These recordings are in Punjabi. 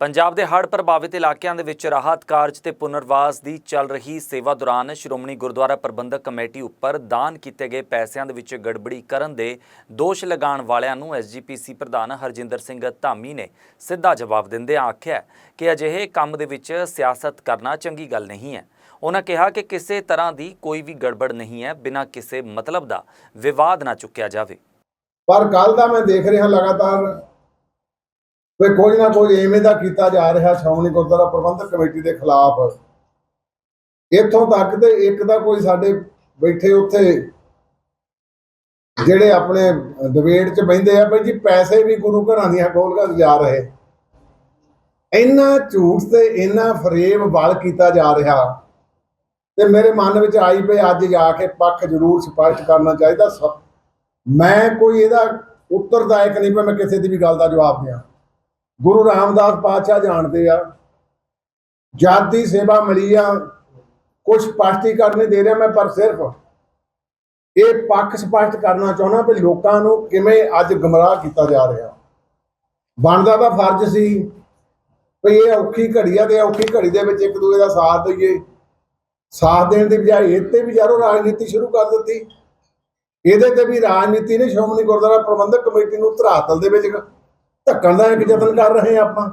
ਪੰਜਾਬ ਦੇ ਹੜ੍ਹ ਪ੍ਰਭਾਵਿਤ ਇਲਾਕਿਆਂ ਦੇ ਵਿੱਚ ਰਾਹਤ ਕਾਰਜ ਤੇ ਪੁਨਰਵਾਸ ਦੀ ਚੱਲ ਰਹੀ ਸੇਵਾ ਦੌਰਾਨ ਸ਼੍ਰੋਮਣੀ ਗੁਰਦੁਆਰਾ ਪ੍ਰਬੰਧਕ ਕਮੇਟੀ ਉੱਪਰ ਦਾਨ ਕੀਤੇ ਗਏ ਪੈਸਿਆਂ ਦੇ ਵਿੱਚ ਗੜਬੜੀ ਕਰਨ ਦੇ ਦੋਸ਼ ਲਗਾਉਣ ਵਾਲਿਆਂ ਨੂੰ ਐਸਜੀਪੀਸੀ ਪ੍ਰਧਾਨ ਹਰਜਿੰਦਰ ਸਿੰਘ ਧਾਮੀ ਨੇ ਸਿੱਧਾ ਜਵਾਬ ਦਿੰਦਿਆਂ ਆਖਿਆ ਕਿ ਅਜਿਹੇ ਕੰਮ ਦੇ ਵਿੱਚ ਸਿਆਸਤ ਕਰਨਾ ਚੰਗੀ ਗੱਲ ਨਹੀਂ ਹੈ। ਉਹਨਾਂ ਕਿਹਾ ਕਿ ਕਿਸੇ ਤਰ੍ਹਾਂ ਦੀ ਕੋਈ ਵੀ ਗੜਬੜ ਨਹੀਂ ਹੈ, ਬਿਨਾਂ ਕਿਸੇ ਮਤਲਬ ਦਾ ਵਿਵਾਦ ਨਾ ਚੁੱਕਿਆ ਜਾਵੇ। ਪਰ ਕੱਲ ਦਾ ਮੈਂ ਦੇਖ ਰਿਹਾ ਲਗਾਤਾਰ ਵੀ ਕੋਈ ਨਾ ਕੋਈ ਐਵੇਂ ਦਾ ਕੀਤਾ ਜਾ ਰਿਹਾ ਸ਼੍ਰੋਮਣੀ ਗੁਰਦੁਆਰਾ ਪ੍ਰਬੰਧਕ ਕਮੇਟੀ ਦੇ ਖਿਲਾਫ। ਇੱਥੋਂ ਤੱਕ ਤੇ ਇੱਕ ਦਾ ਕੋਈ ਸਾਡੇ ਬੈਠੇ ਉੱਥੇ ਜਿਹੜੇ ਆਪਣੇ ਡਿਬੇਟ 'ਚ ਬੈੰਦੇ ਆ, ਬਈ ਜੀ ਪੈਸੇ ਵੀ ਗੁਰੂ ਘਰਾਂ ਦੀਆਂ ਗੋਲਗਾਂ ਜਾ ਰਹੇ। ਇੰਨਾ ਝੂਠ ਤੇ ਇੰਨਾ ਫਰੇਬ ਵਾਲ ਕੀਤਾ ਜਾ ਰਿਹਾ। ਤੇ ਮੇਰੇ ਮਨ ਵਿੱਚ ਆਈ ਪਈ ਅੱਜ ਜਾ ਕੇ ਪੱਖ ਜ਼ਰੂਰ ਸਪਸ਼ਟ ਕਰਨਾ ਚਾਹੀਦਾ। ਸ- ਮੈਂ ਕੋਈ ਇਹਦਾ ਉੱਤਰਦਾਇਕ ਨਹੀਂ ਪਈ ਮੈਂ ਕਿਸੇ ਦੀ ਵੀ ਗੱਲ ਦਾ ਜਵਾਬ ਦਿਆਂ। ਗੁਰੂ ਰਾਮਦਾਸ ਪਾਤਸ਼ਾਹ ਜਾਣਦੇ ਆ। ਜਾਤੀ ਸੇਵਾ ਮਿਲੀ ਆ ਕੁਝ ਸਪਸ਼ਟੀਕਰਨ ਨਹੀਂ ਦੇ ਰਿਹਾ ਮੈਂ, ਪਰ ਸਿਰਫ ਇਹ ਪੱਖ ਸਪਸ਼ਟ ਕਰਨਾ ਚਾਹੁੰਦਾ ਵੀ ਲੋਕਾਂ ਨੂੰ ਕਿਵੇਂ ਅੱਜ ਗਮਰਾਹ ਕੀਤਾ ਜਾ ਰਿਹਾ। ਬਣਦਾ ਤਾਂ ਫਰਜ਼ ਸੀ ਵੀ ਇਹ ਔਖੀ ਘੜੀ ਆ ਤੇ ਔਖੀ ਘੜੀ ਦੇ ਵਿੱਚ ਇੱਕ ਦੂਜੇ ਦਾ ਸਾਥ ਦਈਏ। ਸਾਥ ਦੇਣ ਦੀ ਬਜਾਏ ਇਹ ਤੇ ਵੀ ਯਾਰੋ ਰਾਜਨੀਤੀ ਸ਼ੁਰੂ ਕਰ ਦਿੱਤੀ। ਇਹਦੇ ਤੇ ਵੀ ਰਾਜਨੀਤੀ ਨੇ ਸ਼੍ਰੋਮਣੀ ਗੁਰਦੁਆਰਾ ਪ੍ਰਬੰਧਕ ਕਮੇਟੀ ਨੂੰ ਧਰਾਤਲ ਦੇ ਵਿੱਚ ਧੱਕਣ ਦਾ ਇੱਕ ਯਤਨ ਕਰ ਰਹੇ ਆਪਾਂ।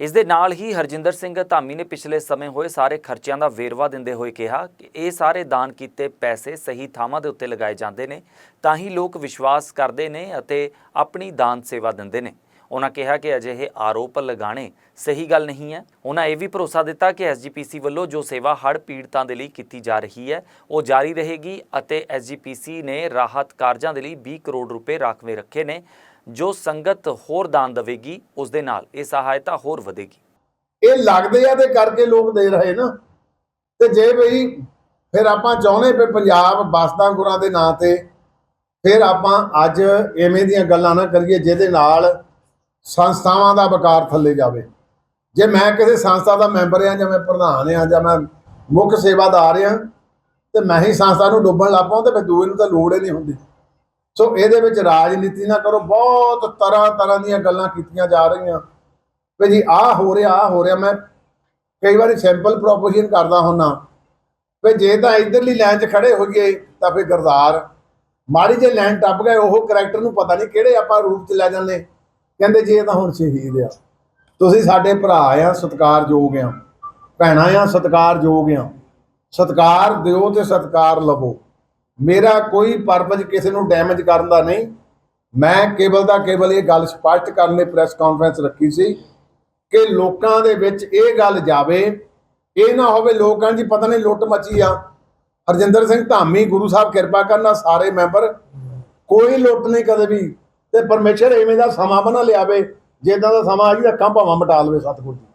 ਇਸ ਦੇ ਨਾਲ ਹੀ ਹਰਜਿੰਦਰ ਸਿੰਘ ਧਾਮੀ ਨੇ ਪਿਛਲੇ ਸਮੇਂ ਹੋਏ ਸਾਰੇ ਖਰਚਿਆਂ ਦਾ ਵੇਰਵਾ ਦਿੰਦੇ ਹੋਏ ਕਿਹਾ ਕਿ ਇਹ ਸਾਰੇ ਦਾਨ ਕੀਤੇ ਪੈਸੇ ਸਹੀ ਥਾਵਾਂ ਦੇ ਉੱਤੇ ਲਗਾਏ ਜਾਂਦੇ ਨੇ, ਤਾਂ ਹੀ ਲੋਕ ਵਿਸ਼ਵਾਸ ਕਰਦੇ ਨੇ ਅਤੇ ਆਪਣੀ ਦਾਨ ਸੇਵਾ ਦਿੰਦੇ ਨੇ। ਉਹਨਾਂ ਕਿਹਾ ਕਿ ਅਜਿਹੇ ਆਰੋਪ ਲਗਾਣੇ ਸਹੀ ਗੱਲ ਨਹੀਂ ਹੈ। ਉਹਨਾਂ ਇਹ ਵੀ ਭਰੋਸਾ ਦਿੱਤਾ ਕਿ ਐਸਜੀਪੀਸੀ ਵੱਲੋਂ ਜੋ ਸੇਵਾ ਹੜ੍ਹ ਪੀੜਤਾਂ ਦੇ ਲਈ ਕੀਤੀ ਜਾ ਰਹੀ ਹੈ, ਉਹ ਜਾਰੀ ਰਹੇਗੀ ਅਤੇ ਐਸਜੀਪੀਸੀ ਨੇ ਰਾਹਤ ਕਾਰਜਾਂ ਦੇ ਲਈ 20 ਕਰੋੜ ਰੁਪਏ ਰਾਖਵੇਂ ਰੱਖੇ ਨੇ। ਜੋ ਸੰਗਤ ਹੋਰ ਦਾਨ ਦੇਵੇਗੀ, ਉਸ ਦੇ ਨਾਲ ਇਹ ਸਹਾਇਤਾ ਹੋਰ ਵਧੇਗੀ। ਇਹ ਲੱਗਦੇ ਆ ਤੇ ਕਰਕੇ ਲੋਕ ਦੇ ਰਹੇ ਨਾ। ਤੇ ਜੇ ਬਈ ਫਿਰ ਆਪਾਂ ਚਾਹੁੰਦੇ ਵੀ ਪੰਜਾਬ ਬਸਦਾ ਗੁਰਾਂ ਦੇ ਨਾਂ ਤੇ ਫਿਰ ਆਪਾਂ ਅੱਜ ਐਵੇਂ ਦੀਆਂ ਗੱਲਾਂ ਨਾ ਕਰੀਏ ਜਿਹਦੇ ਨਾਲ ਸੰਸਥਾਵਾਂ ਦਾ ਵਕਾਰ ਥੱਲੇ ਜਾਵੇ। ਜੇ ਮੈਂ ਕਿਸੇ ਸੰਸਥਾ ਦਾ ਮੈਂਬਰ ਆ ਜਾਂ ਮੈਂ ਪ੍ਰਧਾਨ ਆ ਜਾਂ ਮੈਂ ਮੁੱਖ ਸੇਵਾਦਾਰ ਆ, ਤੇ ਮੈਂ ਹੀ ਸੰਸਥਾ ਨੂੰ ਡੁੱਬਣ ਲੱਗ ਪਾਉਂ ਤੇ ਫਿਰ ਦੂਏ ਨੂੰ ਤਾਂ ਲੋੜ ਹੀ ਨਹੀਂ ਹੁੰਦੀ। ਸੋ ਇਹਦੇ ਵਿੱਚ ਰਾਜਨੀਤੀ ਨਾ ਕਰੋ, ਬਹੁਤ ਤਰ੍ਹਾਂ ਤਰ੍ਹਾਂ ਦੀਆਂ ਗੱਲਾਂ ਕੀਤੀਆਂ ਜਾ ਰਹੀਆਂ। ਵੀ ਜੀ, ਆਹ ਹੋ ਰਿਹਾ, ਆਹ ਹੋ ਰਿਹਾ। ਮੈਂ ਕਈ ਵਾਰੀ ਸੈਂਪਲ ਪ੍ਰੋਪੋਜੀਸ਼ਨ ਕਰਦਾ ਹੁੰਨਾ। ਵੀ ਜੇ ਤਾਂ ਇਧਰਲੀ ਲਾਈਨ 'ਚ ਖੜੇ ਹੋਈਏ ਤਾਂ ਫਿਰ ਗਰਦਾਰ ਮਾੜੀ ਜੇ ਲਾਈਨ ਟੱਪ ਗਏ, ਉਹ ਕੈਰੈਕਟਰ ਨੂੰ ਪਤਾ ਨਹੀਂ ਕਿਹੜੇ ਆਪਾਂ ਰੂਪ 'ਚ ਲੈ ਜਾਂਦੇ। ਕਹਿੰਦੇ ਜੀ, ਇਹ ਤਾਂ ਹੁਣ ਸ਼ਹੀਦ ਆ। ਤੁਸੀਂ ਸਾਡੇ ਭਰਾ ਆ, ਸਤਿਕਾਰਯੋਗ ਆ। ਭੈਣਾਂ ਆ, ਸਤਿਕਾਰਯੋਗ ਆ। ਸਤਿਕਾਰ ਦਿਓ ਤੇ ਸਤਿਕਾਰ ਲਵੋ। ਮੇਰਾ ਕੋਈ ਪਰਪਸ ਕਿਸੇ ਨੂੰ ਡੈਮੇਜ ਕਰਨ ਦਾ ਨਹੀਂ। ਮੈਂ ਕੇਵਲ ਦਾ ਕੇਵਲ ਇਹ ਗੱਲ ਸਪਸ਼ਟ ਕਰਨ ਲਈ ਪ੍ਰੈਸ ਕਾਨਫਰੰਸ ਰੱਖੀ ਸੀ ਕਿ ਲੋਕਾਂ ਦੇ ਵਿੱਚ ਇਹ ਗੱਲ ਜਾਵੇ, ਇਹ ਨਾ ਹੋਵੇ ਲੋਕਾਂ ਜੀ ਪਤਾ ਨਹੀਂ ਲੁੱਟ ਮਚੀ ਆ। ਹਰਜਿੰਦਰ ਸਿੰਘ ਧਾਮੀ, ਗੁਰੂ ਸਾਹਿਬ ਕਿਰਪਾ ਕਰਨਾ ਸਾਰੇ ਮੈਂਬਰ ਕੋਈ ਲੁੱਟ ਨਹੀਂ ਕਦੇ ਵੀ। ਤੇ ਪਰਮੇਸ਼ਰ ਐਵੇਂ ਦਾ ਸਮਾਂ ਬਣਾ ਲਿਆਵੇ ਜੇ ਜਿੱਦਾਂ ਦਾ ਸਮਾਂ ਆ ਜੀ, ਅੱਖਾਂ ਭਾਵਾਂ ਮਟਾ ਲਵੇ ਸਤਿਗੁਰੂ ਜੀ।